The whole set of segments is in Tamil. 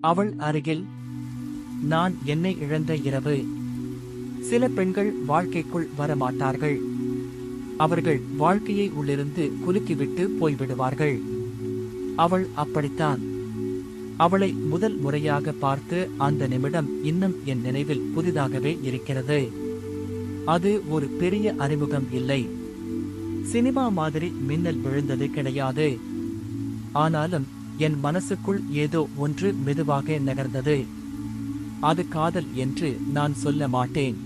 அவள் அருகில் நான் என்னை இழந்த இரவு சில பெண்கள் வாழ்க்கைக்குள் வரமாட்டார்கள். அவர்கள் வாழ்க்கையை உள்ளிருந்து குலுக்கிவிட்டு போய்விடுவார்கள். அவள் அப்படித்தான். அவளை முதல் முறையாக பார்த்து அந்த நிமிடம் இன்னும் என் நினைவில் புதிதாகவே இருக்கிறது. அது ஒரு பெரிய அறிமுகம் இல்லை. சினிமா மாதிரி மின்னல் விழுந்தது கிடையாது. ஆனாலும் என் மனசுக்குள் ஏதோ ஒன்று மெதுவாக நகர்ந்தது. அது காதல் என்று நான் சொல்ல மாட்டேன்.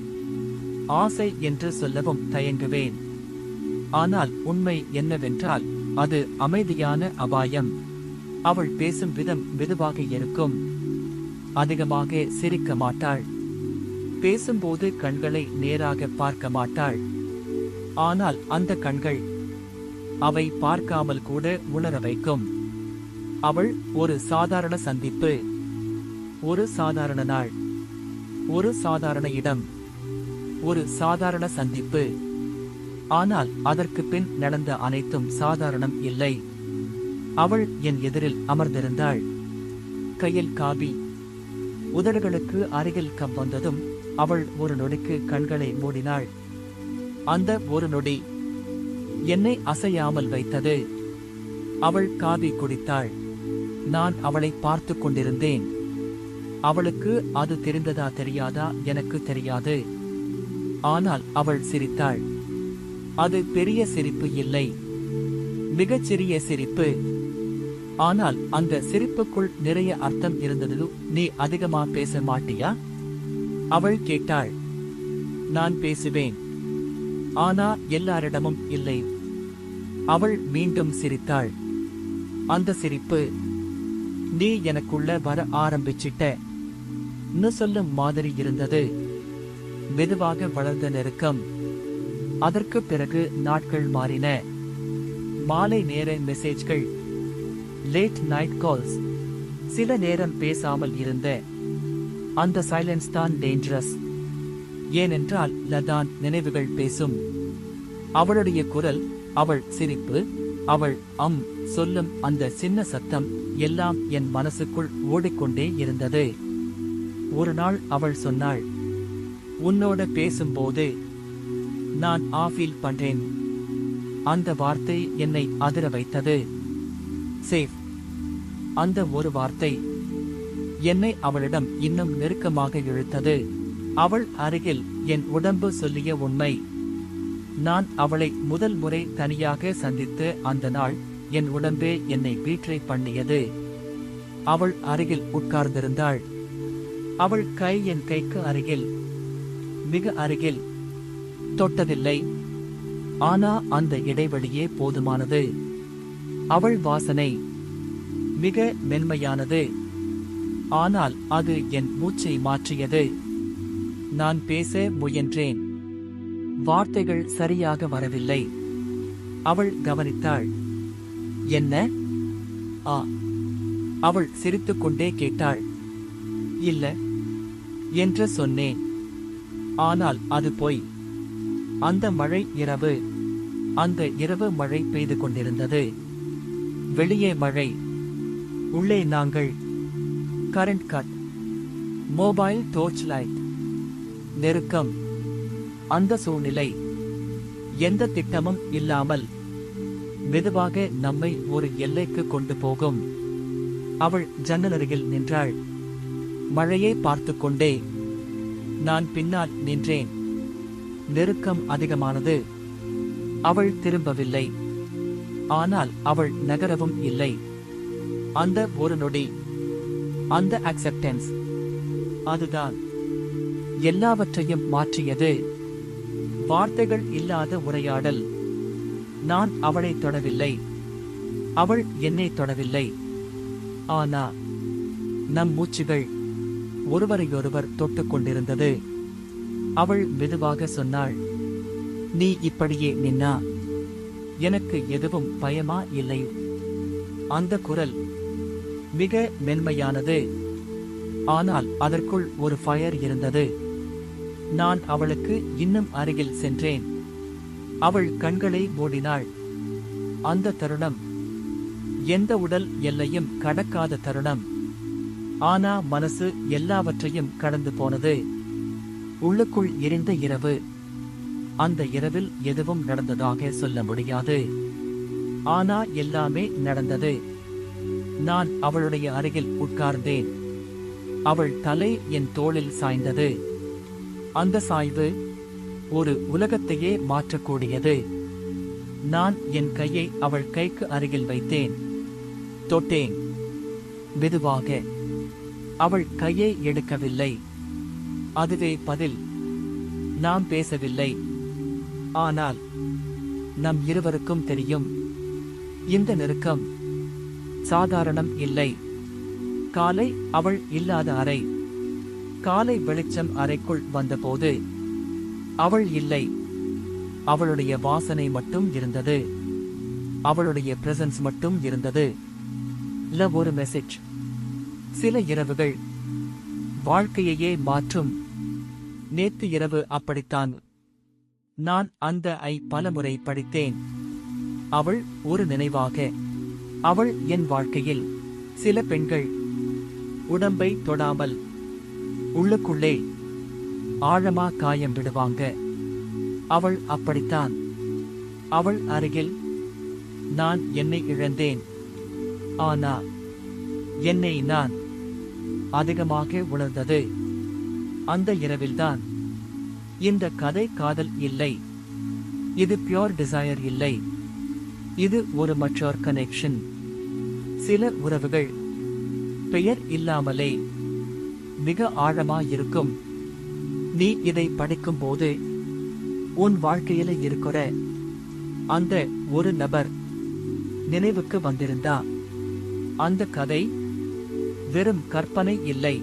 ஆசை என்று சொல்லவும் தயங்குவேன். ஆனால் உண்மை என்னவென்றால் அது அமைதியான அபாயம். அவள் பேசும் விதம் மெதுவாக இருக்கும். அதிகமாக சிரிக்க மாட்டாள். பேசும்போது கண்களை நேராக பார்க்க மாட்டாள். ஆனால் அந்த கண்கள் அவை பார்க்காமல் கூட உணர வைக்கும். அவள் ஒரு சாதாரண சந்திப்பு. ஒரு சாதாரண நாள். ஒரு சாதாரண இடம். ஒரு சாதாரண சந்திப்பு. ஆனால் அதற்கு பின் நடந்த அனைத்தும் சாதாரணம் இல்லை. அவள் என் எதிரில் அமர்ந்திருந்தாள். கையில் காபி. உதடுகளுக்கு அருகில் கம் வந்ததும் அவள் ஒரு நொடிக்கு கண்களை மூடினாள். அந்த ஒரு நொடி. என்னை அசையாமல் வைத்தது. அவள் காபி குடித்தாள். நான் அவளை பார்த்து கொண்டிருந்தேன். அவளுக்கு அது தெரிந்ததா தெரியாதா எனக்கு தெரியாது. ஆனால் அவள் சிரித்தாள். அது பெரிய சிரிப்பு இல்லை. மிகச் சிறிய சிரிப்பு. ஆனால் அந்த சிரிப்புக்குள் நிறைய அர்த்தம் இருந்தது. நீ அதிகமா பேச மாட்டியா? அவள் கேட்டாள். நான் பேசுவேன். ஆனா எல்லாரிடமும் இல்லை. அவள் மீண்டும் சிரித்தாள். அந்த சிரிப்பு நீ எனக்குள்ள வர ஆரம்பிச்சிட்ட. சொல்லும் மாதிரி இருந்தது. மெதுவாக வளர்ந்த நெருக்கம். அதற்கு பிறகு நாட்கள் மாறின. மாலை நேர மெசேஜ்கள் லேட் நைட் கால்ஸ் சில நேரம் பேசாமல் இருந்த. அந்த சைலன்ஸ் தான் டேஞ்சரஸ் ஏனென்றால் லதான் நினைவுகள் பேசும். அவளுடைய குரல் அவள் சிரிப்பு அவள் அம் சொல்லும் அந்த சின்ன சத்தம் எல்லாம் என் மனசுக்குள் ஓடிக்கொண்டே இருந்தது. ஒரு நாள் அவள் சொன்னாள் உன்னோட பேசும்போது நான் ஆஃபீல் பண்றேன். அந்த வார்த்தை என்னை அதிர வைத்தது. சேஃப். அந்த ஒரு வார்த்தை என்னை அவளிடம் இன்னும் நெருக்கமாக இழுத்தது. அவள் அருகில் என் உடம்பு சொல்லிய உண்மை நான் அவளை முதல் முறை தனியாக சந்தித்து அந்த நாள் என் உடம்பே என்னை பீற்றை பண்ணியது. அவள் அருகில் உட்கார்ந்திருந்தாள். அவள் கை என் கைக்கு அருகில் மிக அருகில் தொட்டதில்லை. ஆனா அந்த இடைவெளியே போதுமானது. அவள் வாசனை மிக மென்மையானது. ஆனால் அது என் மூச்சை மாற்றியது. நான் பேச முயன்றேன். வார்த்தைகள் சரியாக வரவில்லை. அவள் கவனித்தாள். என்ன? ஆ. அவள் சிரித்துக்கொண்டே கேட்டாள். இல்ல என்று சொன்னேன். ஆனால் அது போய். அந்த மழை இரவு அந்த இரவு மழை பெய்து கொண்டிருந்தது. வெளியே மழை. உள்ளே நாங்கள் current cut mobile torch light நெருக்கம். அந்த சூழ்நிலை. எந்த திட்டமும் இல்லாமல் மெதுவாக நம்மை ஒரு எல்லைக்கு கொண்டு போகும். அவள் ஜன்னல் அருகில் நின்றாள். மழையை பார்த்து கொண்டே நான் பின்னால் நின்றேன். நெருக்கம் அதிகமானது. அவள் திரும்பவில்லை. ஆனால் அவள் நகரவும் இல்லை. அந்த ஒரு நொடி. அந்த அக்செப்டன்ஸ் அதுதான். எல்லாவற்றையும் மாற்றியது. வார்த்தைகள் இல்லாத உரையாடல். நான் அவளை தொடவில்லை. அவள் என்னை தொடவில்லை. ஆனா நம் மூச்சுகள் ஒருவரையொருவர் தொட்டு கொண்டிருந்தது. அவள் மெதுவாக சொன்னாள் நீ இப்படியே நின்னா. எனக்கு எதுவும் பயமா இல்லை. அந்த குரல் மிக மென்மையானது. ஆனால் அதற்குள் ஒரு ஃபயர் இருந்தது. நான் அவளுக்கு இன்னும் அருகில் சென்றேன். அவள் கண்களை மூடினாள். அந்த தருணம் எந்த உடல் எல்லையும் கடக்காத தருணம். ஆனா மனசு எல்லாவற்றையும் கடந்து போனது. உள்ளுக்குள் எரிந்த இரவு. அந்த இரவில் எதுவும் நடந்ததாக சொல்ல முடியாது. ஆனா எல்லாமே நடந்தது. நான் அவளுடைய அருகில் உட்கார்ந்தேன். அவள் தலை என் தோளில் சாய்ந்தது. அந்த சாய்வு ஒரு உலகத்தையே மாற்றக்கூடியது. நான் என் கையை அவள் கைக்கு அருகில் வைத்தேன். தொட்டேன். மெதுவாக அவள் கையை எடுக்கவில்லை. அதுவே பதில் நாம் பேசவில்லை. ஆனால் நம் இருவருக்கும் தெரியும். இந்த நெருக்கம் சாதாரணம் இல்லை. காலை அவள் இல்லாத அறை. காலை வெளிச்சம் அறைக்குள் வந்தபோது அவள் இல்லை. அவளுடைய வாசனை மட்டும் இருந்தது. அவளுடைய பிரசன்ஸ் மட்டும் இருந்தது. லவ் ஒரு மெசேஜ் சில இரவுகள். வாழ்க்கையையே மாற்றும். நேத்து இரவு அப்படித்தான். நான் அந்த ஐ பலமுறை படித்தேன். அவள் ஒரு நினைவாக. அவள் என் வாழ்க்கையில். சில பெண்கள். உடம்பை தொடாமல். உள்ளுக்குள்ளே ஆழமா காயம் விடுவாங்க. அவள் அப்படித்தான். அவள் அருகில் நான் என்னை இழந்தேன். ஆனா என்னை நான் அதிகமாக உணர்ந்தது. அந்த இரவில்தான். இந்த கதை காதல் இல்லை. இது பியோர் டிசையர் இல்லை. இது ஒரு மற்றொரு கனெக்ஷன் சில உறவுகள் பெயர் இல்லாமலே மிக ஆழமாயிருக்கும். நீ இதை படிக்கும் போது உன் வாழ்க்கையில இருக்கிற அந்த ஒரு நபர் நினைவுக்கு வந்திருந்தா அந்த கதை வெறும் கற்பனை இல்லை.